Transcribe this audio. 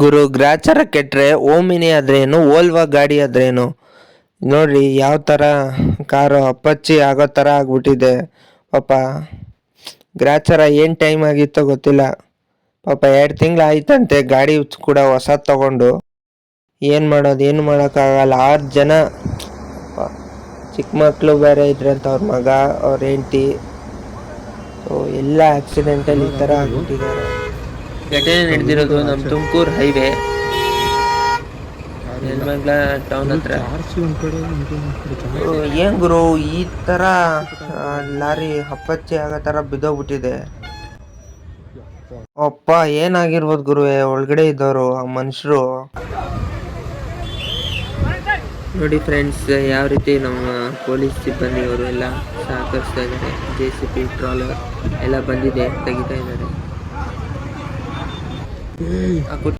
ಗುರು, ಗ್ರಾಚಾರ ಕೆಟ್ಟರೆ Omni ಆದ್ರೇನು, ಓಲ್ವಾ ಗಾಡಿ ಆದ್ರೇನು? ನೋಡ್ರಿ, ಯಾವ ಥರ ಕಾರು ಅಪ್ಪಚ್ಚಿ ಆಗೋ ಥರ ಆಗ್ಬಿಟ್ಟಿದೆ. ಪಾಪ, ಗ್ರಾಚಾರ ಏನು ಟೈಮ್ ಆಗಿತ್ತೋ ಗೊತ್ತಿಲ್ಲ. ಪಾಪ, ಎರಡು ತಿಂಗಳು ಆಯ್ತಂತೆ ಗಾಡಿ ಕೂಡ ಹೊಸ ತಗೊಂಡು. ಏನು ಮಾಡೋದು, ಏನು ಮಾಡೋಕ್ಕಾಗಲ್ಲ. ಆರು ಜನ ಚಿಕ್ಕ ಮಕ್ಕಳು ಬೇರೆ ಇದ್ರಂತ ಅವ್ರ ಮಗ, ಅವ್ರ ಹೆಂಡತಿ. ಸೊ ಎಲ್ಲ ಆಕ್ಸಿಡೆಂಟಲ್ಲಿ ಈ ಥರ ಆಗ್ಬಿಟ್ಟಿದ್ದಾರೆ. ಘಟನೆ ನಡೆದಿರೋದು ನಮ್ಮ ತುಮಕೂರು ಹೈವೇ. ನೆಲಮಂಗ್ಲ ಟೌನ್ ಹತ್ರ. ಏನ್ ಗುರು ಈ ತರ ಲಾರಿ ಹಪ್ಪಚ್ಚಿ ಆಗೋ ತರ ಬಿದ್ದೋಗ್ಬಿಟ್ಟಿದೆ. ಅಪ್ಪ ಏನಾಗಿರ್ಬೋದು ಗುರುವೆ ಒಳಗಡೆ ಇದ್ದವರು ಆ ಮನುಷ್ಯರು? ನೋಡಿ ಫ್ರೆಂಡ್ಸ್ ಯಾವ ರೀತಿ ನಮ್ಮ ಪೊಲೀಸ್ ಸಿಬ್ಬಂದಿಯವರು ಎಲ್ಲ ಸಹಕರಿಸ್ತಾ ಇದ್ದಾರೆ. ಜೆ ಸಿ ಪಿ ಟ್ರಾಲರ್ ಎಲ್ಲ ಬಂದಿದೆ ತೆಗಿತಾ ಇದ್ದಾರೆ. ಆ ಕುಟ್-